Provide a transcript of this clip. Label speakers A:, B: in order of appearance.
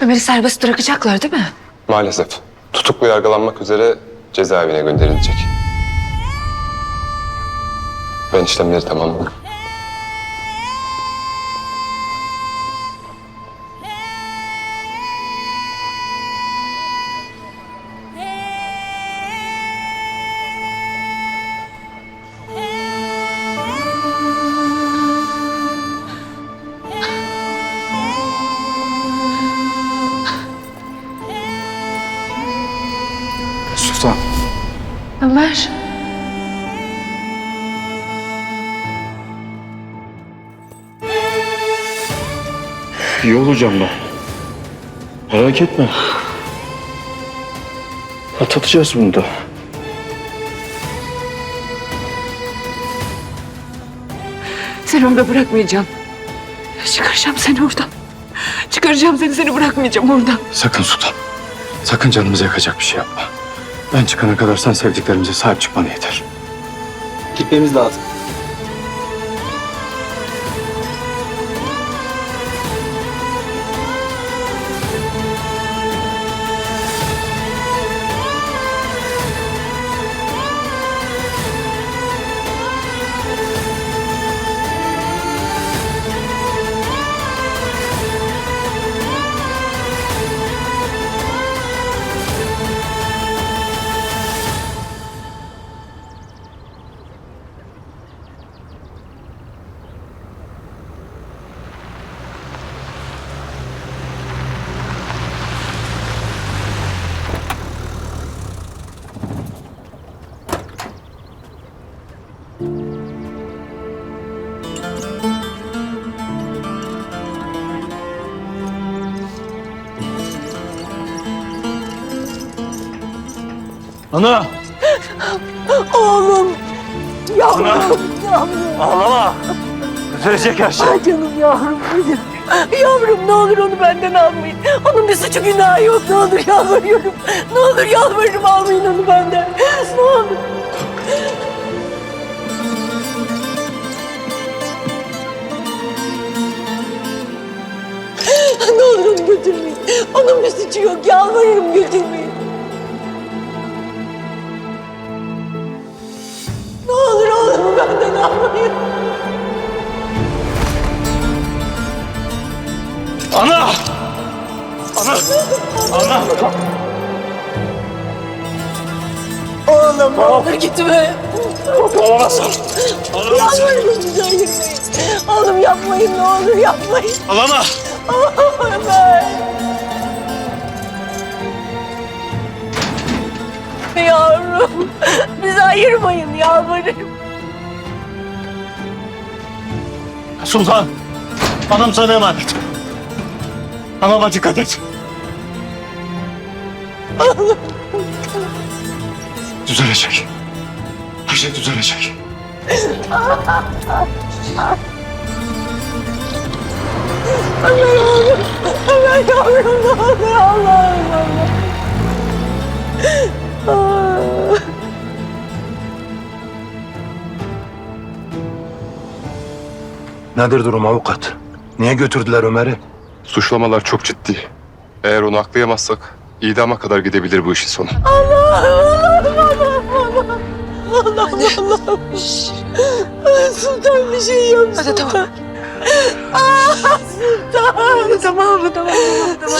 A: Ömer'i serbest bırakacaklar değil mi?
B: Maalesef. Tutuklu yargılanmak üzere cezaevine gönderilecek. Ben işlemleri tamamladım.
A: Ömer.
C: İyi olacağım ben. Merak etme. Atlatacağız bunu da.
A: Seni orada bırakmayacağım. Çıkaracağım seni oradan. Çıkaracağım seni, seni bırakmayacağım oradan.
C: Sakın Sultan. Sakın canımızı yakacak bir şey yapma. Ben çıkana kadar sen sevdiklerimize sahip çıkman yeter.
D: Gitmemiz lazım.
C: Ana!
E: Oğlum. Yavrum. Yavrum.
C: Ağlama! Düzelecek her şey.
E: Ay canım yavrum benim. Yavrum ne olur onu benden almayın. Onun bir suçu günahı yok. Ne olur yalvarıyorum. Ne olur yalvarırım almayın onu benden. Ne olur. Ne olur onu götürmeyin. Onun bir suçu yok. Yalvarırım götürmeyin.
C: Ana! Ana! Ana!
E: Oğlum ne olur gitme.
C: Olamazsın!
E: Yalvarırım bizi ayırmayın. Oğlum yapmayın ne olur yapmayın.
C: Alama!
E: Ömer. Yavrum bizi ayırmayın yalvarırım.
C: Sultan! Anam sana emanet. Anama dikkat et. Düzelecek. Her şey düzelecek.
E: Ömer yavrum ne olur Allah'ım Allah.
F: Nedir durum avukat? Niye götürdüler Ömer'i?
B: Suçlamalar çok ciddi. Eğer onu aklayamazsak idama kadar gidebilir bu işin sonu.
E: Allah'ım Allah'ım Allah'ım. Allah'ım Allah'ım. Sultan bir şey yok
A: Hadi tamam.
E: Sultan.
A: Tamam? Tamam? Tamam.